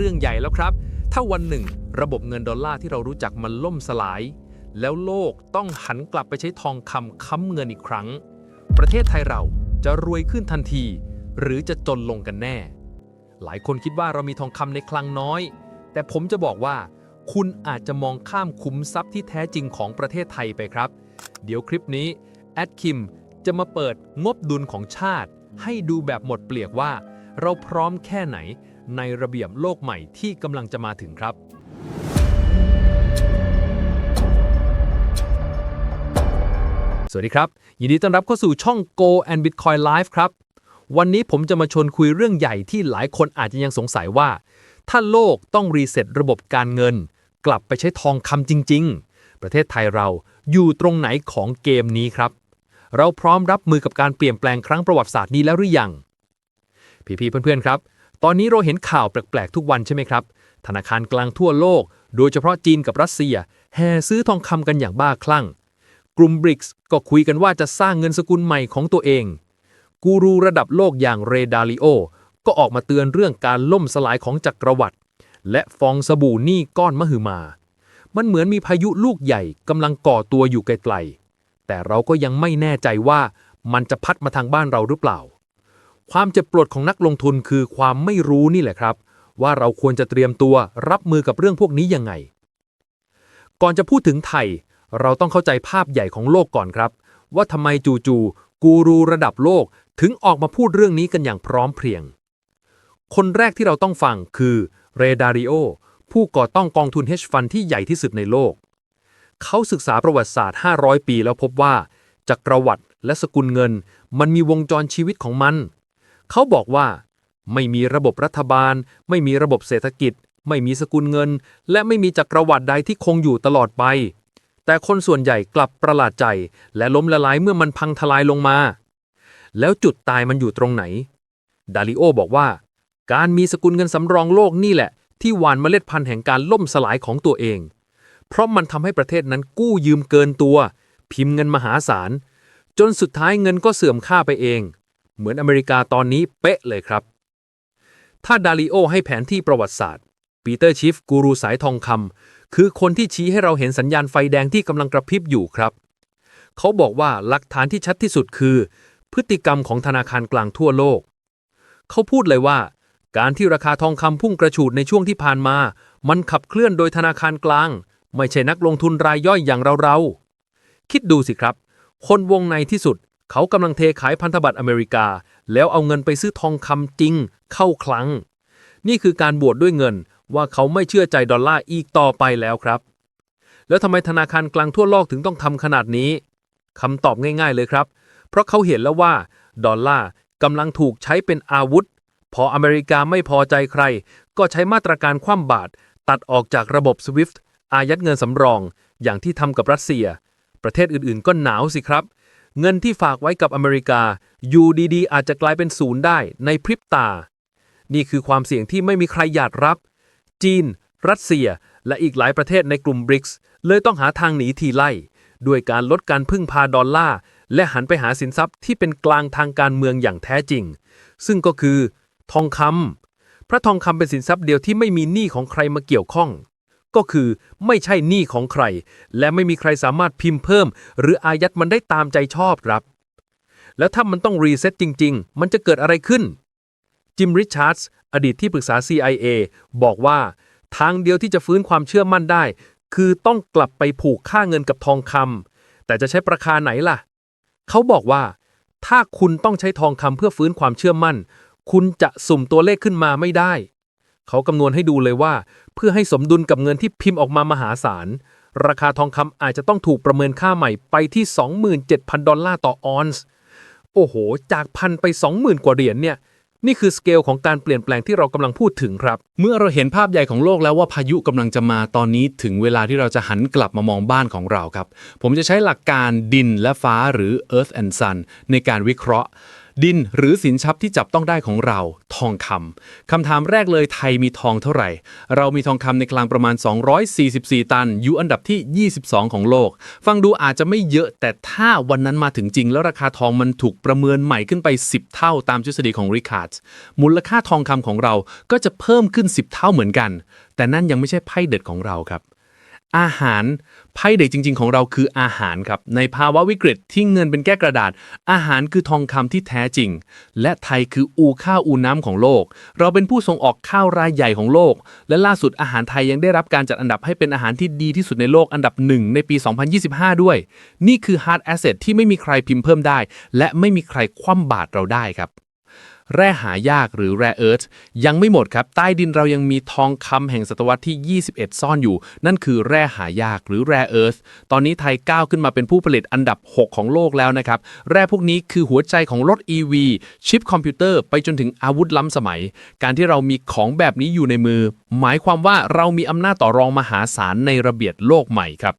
เรื่องใหญ่แล้วครับ ถ้าวันหนึ่ง ระบบเงินดอลลาร์ที่เรารู้จักมันล่มสลาย แล้วโลกต้องหันกลับไปใช้ทองคำค้ำเงินอีกครั้ง ประเทศไทยเราจะรวยขึ้นทันที หรือจะจนลงกันแน่ หลายคนคิดว่าเรามีทองคำในคลังน้อย แต่ผมจะบอกว่า คุณอาจจะมองข้ามคุ้มทรัพย์ที่แท้จริงของประเทศไทยไปครับ เดี๋ยวคลิปนี้แอดคิมจะมาเปิดงบดุลของชาติ ให้ดูแบบหมดเปลียกว่า เราพร้อมแค่ไหน ในระเบียบโลกใหม่ที่กำลังจะมาถึงครับ สวัสดีครับ ยินดีต้อนรับเข้าสู่ช่อง Go and Bitcoin Live ครับ วันนี้ผมจะมาชวนคุยเรื่องใหญ่ที่หลายคนอาจจะยังสงสัยว่า ถ้าโลกต้องรีเซ็ตระบบการเงิน กลับไปใช้ทองคำจริง ๆ ประเทศไทยเราอยู่ตรงไหนของเกมนี้ครับ เราพร้อมรับมือกับการเปลี่ยนแปลงครั้งประวัติศาสตร์นี้แล้วหรือยังพี่ๆเพื่อนๆครับ ตอนนี้เราเห็นข่าวแปลกๆ ทุกวันใช่ไหมครับ ธนาคารกลางทั่วโลก โดยเฉพาะจีนกับรัสเซีย แห่ซื้อทองคำกันอย่างบ้าคลั่ง กลุ่มบริกส์ก็คุยกันว่าจะสร้างเงินสกุลใหม่ของตัวเอง กูรูระดับโลกอย่างเรดาลิโอ ก็ออกมาเตือนเรื่องการล่มสลายของจักรวรรดิและฟองสบู่หนี้ก้อนมหึมา มันเหมือนมีพายุลูกใหญ่กำลังก่อตัวอยู่ไกลๆ แต่เราก็ยังไม่แน่ใจว่ามันจะพัดมาทางบ้านเราหรือเปล่า ความเจ็บปวดของนักลงทุนคือความไม่รู้นี่แหละครับ ว่าเราควรจะเตรียมตัวรับมือกับเรื่องพวกนี้ยังไง ก่อนจะพูดถึงไทย เราต้องเข้าใจภาพใหญ่ของโลกก่อนครับ ว่าทำไมจู่ๆกูรูระดับโลกถึงออกมาพูดเรื่องนี้กันอย่างพร้อมเพรียง คนแรกที่เราต้องฟังคือเรดาริโอผู้ก่อตั้งกองทุน hedge fund ที่ใหญ่ที่สุดในโลก เขาศึกษาประวัติศาสตร์ 500 ปีแล้วพบว่าจักรวรรดิและสกุลเงิน มันมีวงจรชีวิตของมัน เขาบอกว่า ไม่มีระบบรัฐบาล ไม่มีระบบเศรษฐกิจ ไม่มีสกุลเงิน และไม่มีจักรวรรดิใดที่คงอยู่ตลอดไป แต่คนส่วนใหญ่กลับประหลาดใจ และล้มละลายเมื่อมันพังทลายลงมา แล้วจุดตายมันอยู่ตรงไหน ดาริโอบอกว่า การมีสกุลเงินสำรองโลกนี่แหละ ที่หวานเมล็ดพันธุ์แห่งการล่มสลายของตัวเอง เพราะมันทำให้ประเทศนั้นกู้ยืมเกินตัว พิมพ์เงินมหาศาลจนสุดท้ายเงินก็เสื่อมค่าไปเอง เหมือนอเมริกาตอนนี้เป๊ะเลยครับ ถ้าดาริโอให้แผนที่ประวัติศาสตร์ ปีเตอร์ชิฟกูรูสายทองคำคือคนที่ชี้ให้เราเห็นสัญญาณไฟแดงที่กำลังกระพริบอยู่ครับ เขาบอกว่าหลักฐานที่ชัดที่สุดคือ พฤติกรรมของธนาคารกลางทั่วโลก เขาพูดเลยว่า การที่ราคาทองคำพุ่งกระฉูดในช่วงที่ผ่านมา มันขับเคลื่อนโดยธนาคารกลาง ไม่ใช่นักลงทุนรายย่อยอย่างเราๆคิดดูสิครับ คนวงในที่สุด เขากำลังเทขายพันธบัตรอเมริกา แล้วเอาเงินไปซื้อทองคำจริง เข้าคลัง นี่คือการบวชดด้วยเงินว่าเขาไม่เชื่อใจดอลลาร์อีกต่อไปแล้วครับ แล้วทำไมธนาคารกลางทั่วโลกถึงต้องทำขนาดนี้คำตอบง่าย ๆเลยครับ เพราะเขาเห็นแล้วว่าดอลลาร์กำลังถูกใช้เป็นอาวุธ พออเมริกาไม่พอใจใคร ก็ใช้มาตรการคว่ำบาตรตัดออกจากระบบ SWIFT อายัดเงินสำรอง อย่างที่ทำกับรัสเซีย ประเทศอื่นๆก็หนาวสิครับ เงินที่ฝากไว้กับอเมริกา อยู่ดีๆ อาจจะกลายเป็นศูนย์ได้ในพริบตา นี่คือความเสี่ยงที่ไม่มีใครอยากรับ จีน รัสเซีย และอีกหลายประเทศในกลุ่มบริกส์เลยต้องหาทางหนีทีไล่ ด้วยการลดการพึ่งพาดอลลาร์ และหันไปหาสินทรัพย์ที่เป็นกลางทางการเมืองอย่างแท้จริง ซึ่งก็คือ ทองคำพระทองคำเป็นสินทรัพย์เดียวที่ไม่มีหนี้ของใครมาเกี่ยวข้อง ก็คือไม่ใช่หนี้ของใคร และไม่มีใครสามารถพิมพ์เพิ่ม หรืออายัดมันได้ตามใจชอบครับ แล้วถ้ามันต้องรีเซ็ตจริง ๆ มันจะเกิดอะไรขึ้น จิมริชาร์ดส์อดีตที่ปรึกษา CIA บอกว่าทางเดียวที่จะฟื้นความเชื่อมั่นได้ คือต้องกลับไปผูกค่าเงินกับทองคำแต่จะใช้ราคาไหนล่ะ เขาบอกว่า ถ้าคุณต้องใช้ทองคำเพื่อฟื้นความเชื่อมั่น คุณจะสุ่มตัวเลขขึ้นมาไม่ได้ เขาคำนวณให้ดูเลยว่า เพื่อให้สมดุลกับเงินที่พิมพ์ออกมามหาศาล ราคาทองคำอาจจะต้องถูกประเมินค่าใหม่ไปที่ 27,000 ดอลลาร์ต่อออนซ์โอ้โห จากพันไป 20,000 กว่าเหรียญเนี่ยนี่คือสเกลของการเปลี่ยนแปลงที่เรากำลังพูดถึงครับ เมื่อเราเห็นภาพใหญ่ของโลกแล้วว่าพายุกำลังจะมาตอนนี้ถึงเวลาที่เราจะหันกลับมามองบ้านของเราครับ ผมจะใช้หลักการดินและฟ้าหรือ Earth and Sun ในการวิเคราะห์ ดินหรือสินทรัพย์ที่จับต้องได้ของเรา ทองคำคำถามแรกเลยไทยมีทองเท่าไหร่ เรามีทองคำในกลางประมาณ 244 ตัน อยู่อันดับที่ 22 ของโลก ฟังดูอาจจะไม่เยอะ แต่ถ้าวันนั้นมาถึงจริง แล้วราคาทองมันถูกประเมินใหม่ขึ้นไป 10 เท่าตามทฤษฎีของริคาร์ดมูลค่าทองคำของเราก็จะเพิ่มขึ้น 10 เท่าเหมือนกัน แต่นั่นยังไม่ใช่ไพ่เด็ดของเราครับ อาหารไพ่เด็กจริง ๆ ของเราคืออาหารครับ ในภาวะวิกฤตที่เงินเป็นแก้กระดาษ อาหารคือทองคำที่แท้จริง และไทยคืออูข้าวอูน้ำของโลก เราเป็นผู้ส่งออกข้าวรายใหญ่ของโลก และล่าสุดอาหารไทยยังได้รับการจัดอันดับให้เป็นอาหารที่ดีที่สุดในโลกอันดับหนึ่งในปี 2025 ด้วย นี่คือ hard asset ที่ไม่มีใครพิมพ์เพิ่มได้ และไม่มีใครคว่ำบาตรเราได้ครับ แร่หายากหรือแร่เอิร์ธยังไม่หมดครับ ใต้ดินเรายังมีทองคำแห่งศตวรรษที่ 21 ซ่อนอยู่ นั่นคือแร่หายากหรือแร่เอิร์ธตอนนี้ไทยก้าวขึ้นมาเป็นผู้ผลิตอันดับ 6 ของโลกแล้วนะครับ แร่พวกนี้คือหัวใจของรถ EV ชิปคอมพิวเตอร์ไปจนถึงอาวุธล้ำสมัย การที่เรามีของแบบนี้อยู่ในมือ หมายความว่าเรามีอำนาจต่อรองมหาศาลในระเบียบโลกใหม่ครับ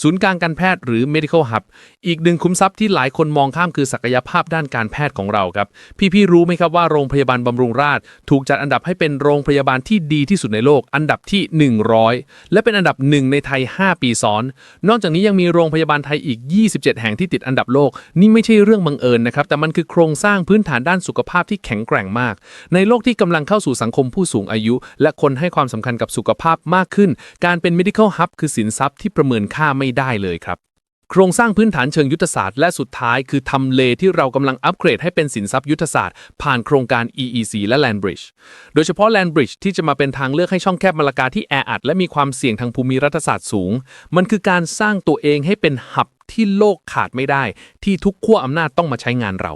ศูนย์กลางการแพทย์หรือ medical hub อีกหนึ่งคุ้มทรัพย์ที่หลายคนมองข้ามคือศักยภาพด้านการแพทย์ของเราครับ พี่ๆรู้ไหมครับว่าโรงพยาบาลบำรุงราษฎร์ถูกจัดอันดับให้เป็นโรงพยาบาลที่ดีที่สุดในโลก อันดับที่ 100 และเป็นอันดับหนึ่งในไทย 5 ปีซ้อน นอกจากนี้ยังมีโรงพยาบาลไทยอีก 27 แห่งที่ติดอันดับโลก นี่ไม่ใช่เรื่องบังเอิญนะครับ แต่มันคือโครงสร้างพื้นฐานด้านสุขภาพที่แข็งแกร่งมาก ในโลกที่กำลังเข้าสู่สังคมผู้สูงอายุ และคนให้ความสำคัญกับสุขภาพมากขึ้น การเป็น medical hub คือสินทรัพย์ที่ประเมินค่าไม่ได้เลยครับ โครงสร้างพื้นฐานเชิงยุทธศาสตร์และสุดท้ายคือทำเลที่เรากำลังอัปเกรดให้เป็นสินทรัพย์ยุทธศาสตร์ ผ่านโครงการ EEC และ Land Bridge โดยเฉพาะ Land Bridge ที่จะมาเป็นทางเลือกให้ช่องแคบมาลากาที่แออัดและมีความเสี่ยงทางภูมิรัฐศาสตร์สูง มันคือการสร้างตัวเองให้เป็นหับที่โลกขาดไม่ได้ ที่ทุกขั้วอำนาจต้องมาใช้งานเรา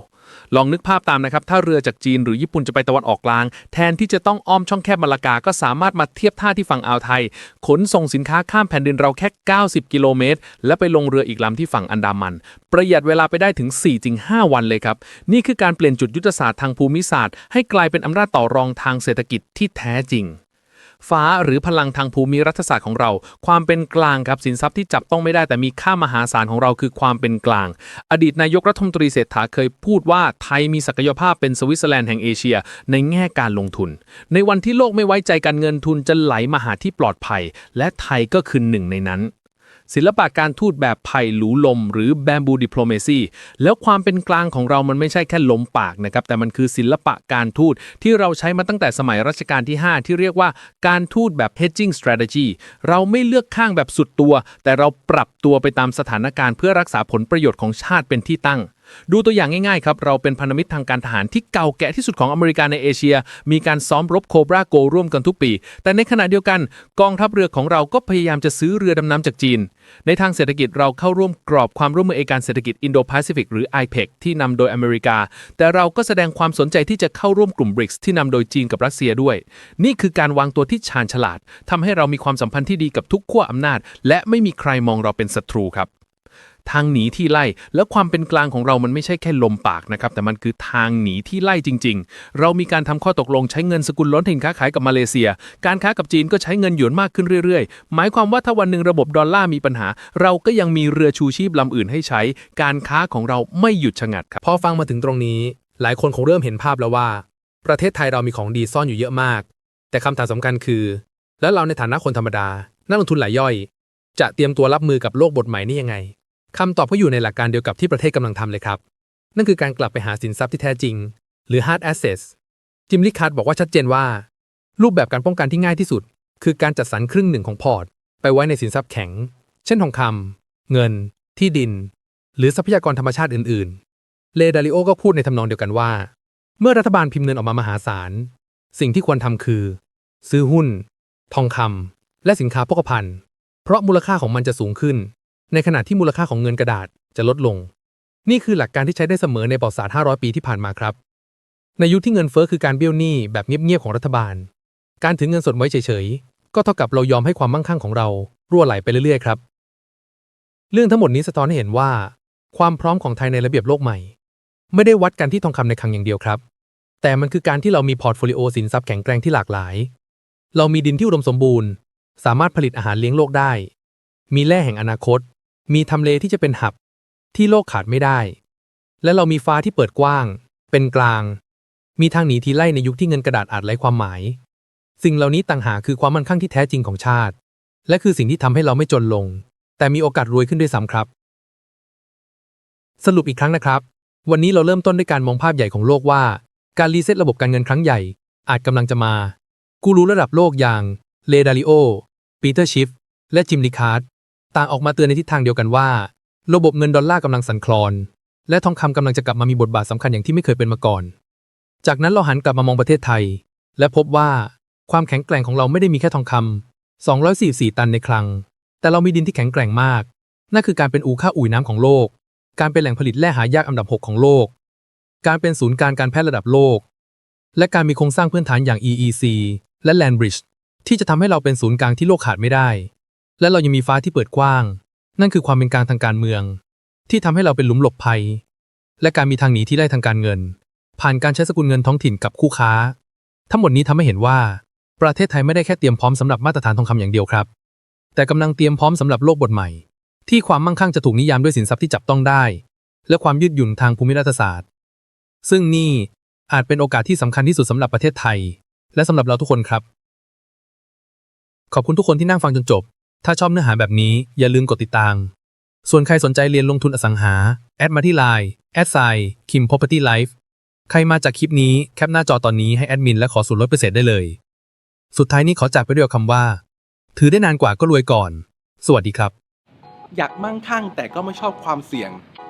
ลองนึกภาพตามนะครับ ถ้าเรือจากจีนหรือญี่ปุ่นจะไปตะวันออกกลาง แทนที่จะต้องอ้อมช่องแคบมาลากา ก็สามารถมาเทียบท่าที่ฝั่งอ่าวไทย ขนส่งสินค้าข้ามแผ่นดินเราแค่ 90 กิโลเมตร และไปลงเรืออีกลำที่ฝั่งอันดามัน ประหยัดเวลาไปได้ถึง 4-5 วันเลยครับ นี่คือการเปลี่ยนจุดยุทธศาสตร์ทางภูมิศาสตร์ ให้กลายเป็นอำนาจต่อรองทางเศรษฐกิจที่แท้จริง ฟ้าหรือพลังทางภูมิรัฐศาสตร์ของเรา ความเป็นกลางครับสินทรัพย์ที่จับต้องไม่ได้แต่มีค่ามหาศาลของเราคือความเป็นกลาง อดีตนายกรัฐมนตรีเศรษฐาเคยพูดว่าไทยมีศักยภาพเป็นสวิตเซอร์แลนด์แห่งเอเชีย ในแง่การลงทุน ในวันที่โลกไม่ไว้ใจการเงินทุนจะไหลมาหาที่ปลอดภัย และไทยก็คือหนึ่งในนั้น ศิลปะการทูตแบบไผ่หลูลม หรือแบมบูดิปโลเมซีแล้วความเป็นกลางของเรามันไม่ใช่แค่ลมปากนะครับ แต่มันคือศิลปะการทูตที่เราใช้มาตั้งแต่สมัยรัชกาลที่ 5 ที่เรียกว่าการทูตแบบ hedging strategy เราไม่เลือกข้างแบบสุดตัว แต่เราปรับตัวไปตามสถานการณ์เพื่อรักษาผลประโยชน์ของชาติเป็นที่ตั้ง ดูตัวอย่างง่ายๆครับ เราเป็นพันธมิตรทางการทหารที่เก่าแก่ที่สุดของอเมริกาในเอเชีย มีการซ้อมรบโคบราโกร่วมกันทุกปี แต่ในขณะเดียวกันกองทัพเรือของเราก็พยายามจะซื้อเรือดำน้ำจากจีน ในทางเศรษฐกิจเราเข้าร่วมกรอบความร่วมมือเอการเศรษฐกิจอินโดแปซิฟิกหรือ IPEC ที่นำโดยอเมริกา แต่เราก็แสดงความสนใจที่จะเข้าร่วมกลุ่ม BRICS ที่นำโดยจีนกับรัสเซียด้วย นี่คือการวางตัวที่ชาญฉลาดทำให้เรามีความสัมพันธ์ที่ดีกับทุกขั้วอำนาจ และไม่มีใครมองเราเป็นศัตรูครับ ทางหนีที่ไล่ และความเป็นกลางของเรามันไม่ใช่แค่ลมปากนะครับ แต่มันคือทางหนีที่ไล่จริง ๆ เรามีการทำข้อตกลงใช้เงินสกุลล้นถิ่นค้าขายกับมาเลเซีย การค้ากับจีนก็ใช้เงินหยวนมากขึ้นเรื่อยๆ หมายความว่าถ้าวันหนึ่งระบบดอลลาร์มีปัญหา เราก็ยังมีเรือชูชีพลำอื่นให้ใช้ การค้าของเราไม่หยุดชะงัดครับพอฟังมาถึงตรงนี้ หลายคนคงเริ่มเห็นภาพแล้วว่า ประเทศไทยเรามีของดีซ่อนอยู่เยอะมาก แต่คำถามสำคัญคือ แล้วเราในฐานะคนธรรมดานักลงทุนหลายย่อย จะเตรียมตัวรับมือกับโลกบทใหม่นี้ยังไง คำตอบก็อยู่ในหลักการเดียวกับที่ประเทศกำลังทำเลยครับ นั่นคือการกลับไปหาสินทรัพย์ที่แท้จริง หรือ hard assets จิมลิคัตบอกว่าชัดเจนว่า รูปแบบการป้องกันที่ง่ายที่สุด คือการจัดสรรครึ่งหนึ่งของพอร์ต ไปไว้ในสินทรัพย์แข็ง เช่นทองคำเงิน ที่ดิน หรือทรัพยากรธรรมชาติอื่นๆ เลดาริโอก็พูดในทำนองเดียวกันว่า เมื่อรัฐบาลพิมพ์เงินออกมามหาศาล สิ่งที่ควรทำคือ ซื้อหุ้น ทองคำและสินค้าโภคภัณฑ์ เพราะมูลค่าของมันจะสูงขึ้น ในขณะที่มูลค่าของเงินกระดาษจะลดลง นี่คือหลักการที่ใช้ได้เสมอในประวัติศาสตร์ 500 ปีที่ผ่านมาครับ ในยุคที่เงินเฟ้อคือการเบี้ยวหนี้แบบเงียบๆของรัฐบาล การถือเงินสดไว้เฉยๆ ก็เท่ากับเรายอมให้ความมั่งคั่งของเรารั่วไหลไปเรื่อยๆครับ เรื่องทั้งหมดนี้สะท้อนให้เห็นว่า ความพร้อมของไทยในระเบียบโลกใหม่ ไม่ได้วัดกันที่ทองคำในคลังอย่างเดียวครับ แต่มันคือการที่เรามีพอร์ตโฟลิโอสินทรัพย์แข็งแกร่งที่หลากหลาย เรามีดินที่อุดมสมบูรณ์ สามารถผลิตอาหารเลี้ยงโลกได้ มีแร่แห่งอนาคต มีทำเลที่จะเป็นหับ ที่โลกขาดไม่ได้ และเรามีฟ้าที่เปิดกว้าง เป็นกลาง มีทางหนีทีไล่ในยุคที่เงินกระดาษอาจไร้ความหมาย สิ่งเหล่านี้ต่างหากคือความมั่นคงที่แท้จริงของชาติ และคือสิ่งที่ทำให้เราไม่จนลง แต่มีโอกาสรวยขึ้นด้วยซ้ำครับ สรุปอีกครั้งนะครับ วันนี้เราเริ่มต้นด้วยการมองภาพใหญ่ของโลกว่า การรีเซ็ตระบบการเงินครั้งใหญ่ อาจกำลังจะมากูรู้ระดับโลกอย่างเลดาริโอปีเตอร์ชิฟและจิมลิคาร์ด ต่างออกมาเตือนในทิศทางเดียวกันว่า ระบบเงินดอลลาร์กำลังสั่นคลอน และทองคำกำลังจะกลับมามีบทบาทสำคัญอย่างที่ไม่เคยเป็นมาก่อน จากนั้นเราหันกลับมามองประเทศไทย และพบว่าความแข็งแกร่งของเราไม่ได้มีแค่ทองคำ244 ตันในคลัง แต่เรามีดินที่แข็งแกร่งมาก นั่นคือการเป็นอู่ค่าอุ่ยน้ำของโลก การเป็นแหล่งผลิตแร่หายากอันดับ 6 ของโลก การเป็นศูนย์การการแพทย์ระดับโลก และการมีโครงสร้างพื้นฐานอย่าง EEC และ Land Bridge ที่จะทำให้เราเป็นศูนย์กลางที่โลกขาดไม่ได้ และเรายังมีฟ้าที่เปิดกว้าง นั่นคือความเป็นกลางทางการเมือง ที่ทำให้เราเป็นหลุมหลบภัย และการมีทางหนีที่ได้ทางการเงิน ผ่านการใช้สกุลเงินท้องถิ่นกับคู่ค้า ทั้งหมดนี้ทำให้เห็นว่า ประเทศไทยไม่ได้แค่เตรียมพร้อมสำหรับมาตรฐานทองคำอย่างเดียวครับ แต่กำลังเตรียมพร้อมสำหรับโลกบทใหม่ ที่ความมั่งคั่งจะถูกนิยามด้วยสินทรัพย์ที่จับต้องได้ และความยืดหยุ่นทางภูมิรัฐศาสตร์ ซึ่งนี่อาจเป็นโอกาสที่สำคัญที่สุดสำหรับประเทศไทย และสำหรับเราทุกคนครับ ขอบคุณทุกคนที่นั่งฟังจนจบ ถ้าชอบเนื้อหาแบบนี้อย่าลืมกดติดตาม ส่วนใครสนใจเรียนลงทุนอสังหา แอดมาที่ไลน์แอดไซคิม property life ใครมาจากคลิปนี้แคปหน้าจอตอนนี้ให้แอดมินและขอส่วนลดพิเศษได้เลย สุดท้ายนี้ขอจากไปด้วยคำว่า ถือได้นานกว่าก็รวยก่อน สวัสดีครับ อยากมั่งคั่งแต่ก็ไม่ชอบความเสี่ยง